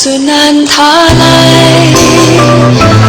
สุนันทาลัย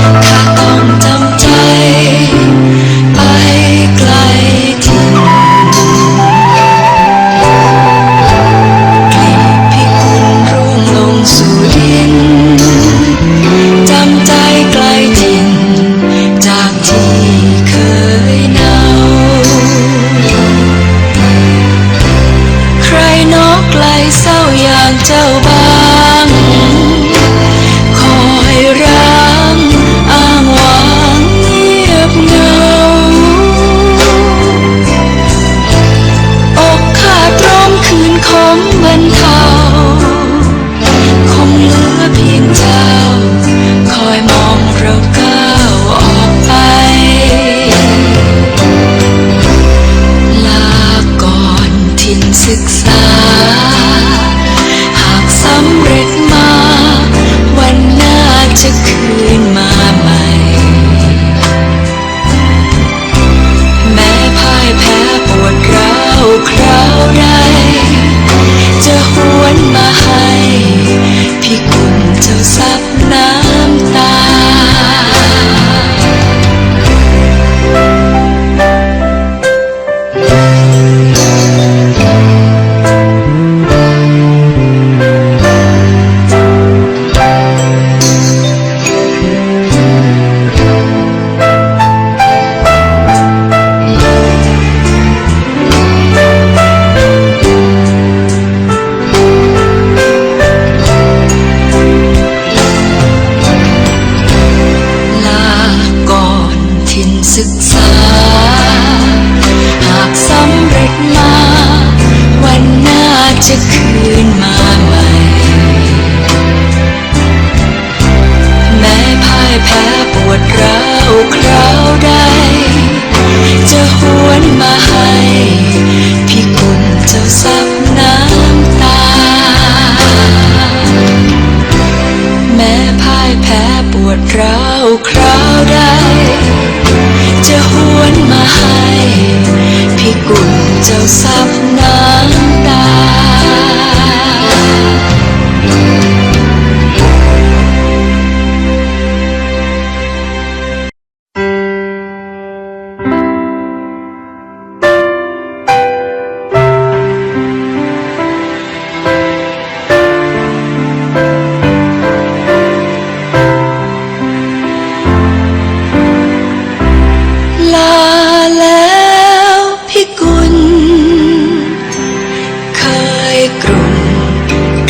don't stop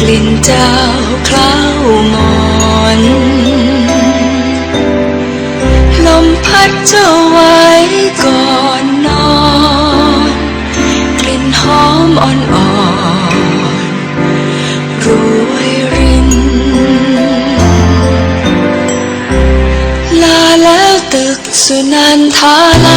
ลิ่นเจ้าคล้าวงอน ลมพัดเจ้าไว้ก่อนนอน กลิ่นหอมอ่อนๆรวยริน ลาแล้วตึกสุนันทาไล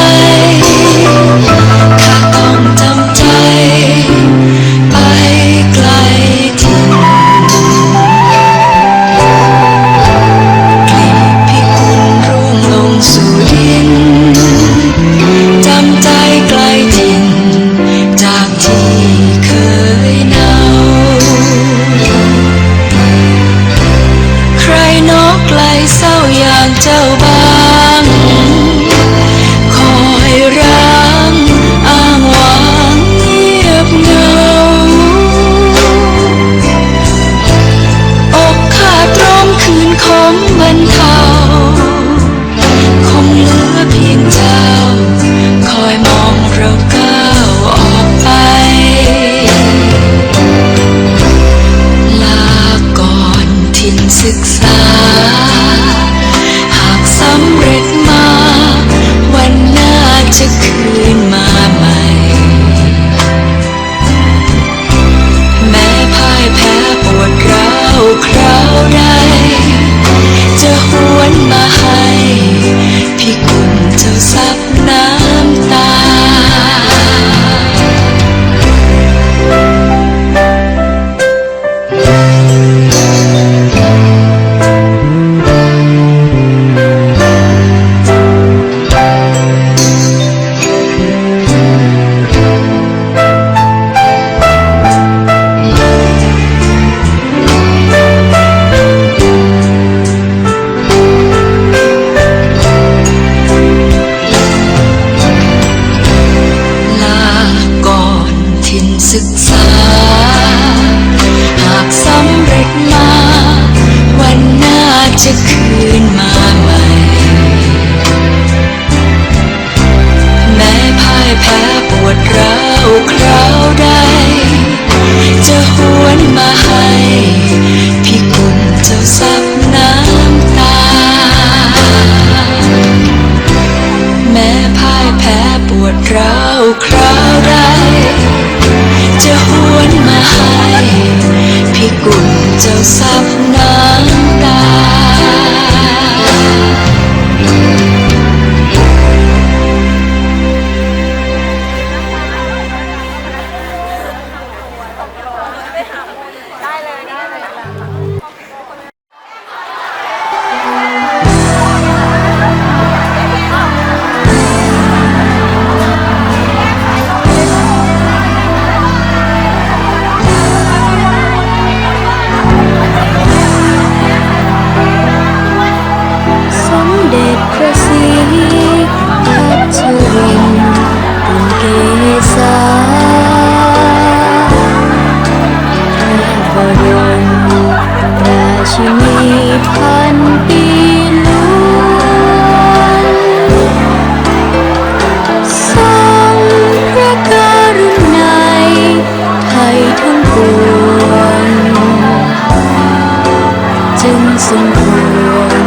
สมควร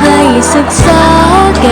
ให้ศึกษาแก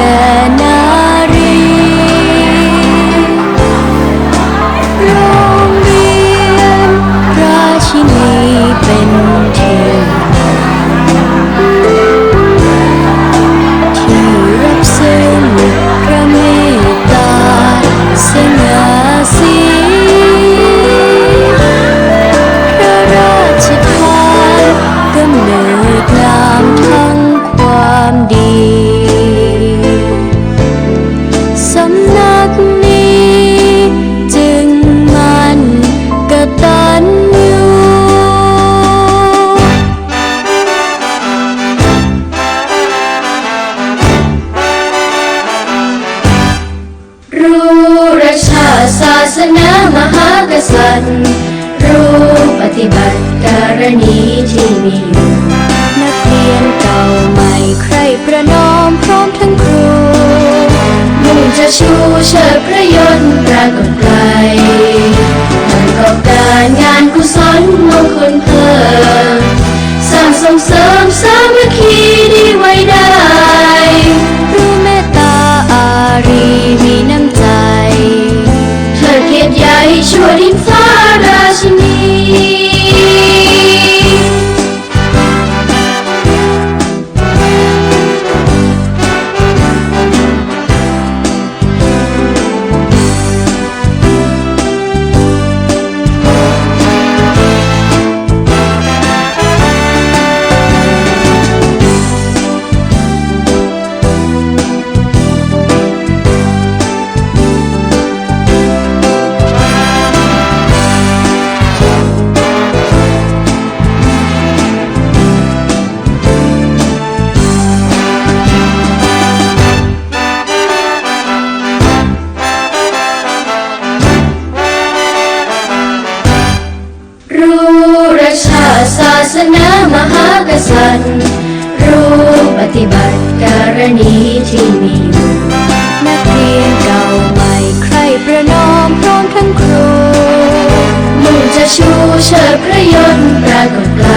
เชิดพระยศปรากฏไกล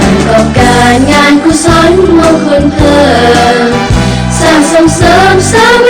มันก็การงานกุศลมงคลเพิ่มสร้างส่งเสริมสร้าง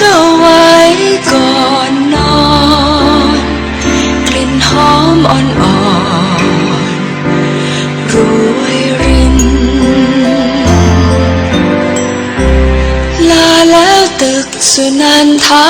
จ้าไว้ก่อนนอน กลิ่นหอมอ่อนๆรวยริน ลาแล้วตึกสุนันทา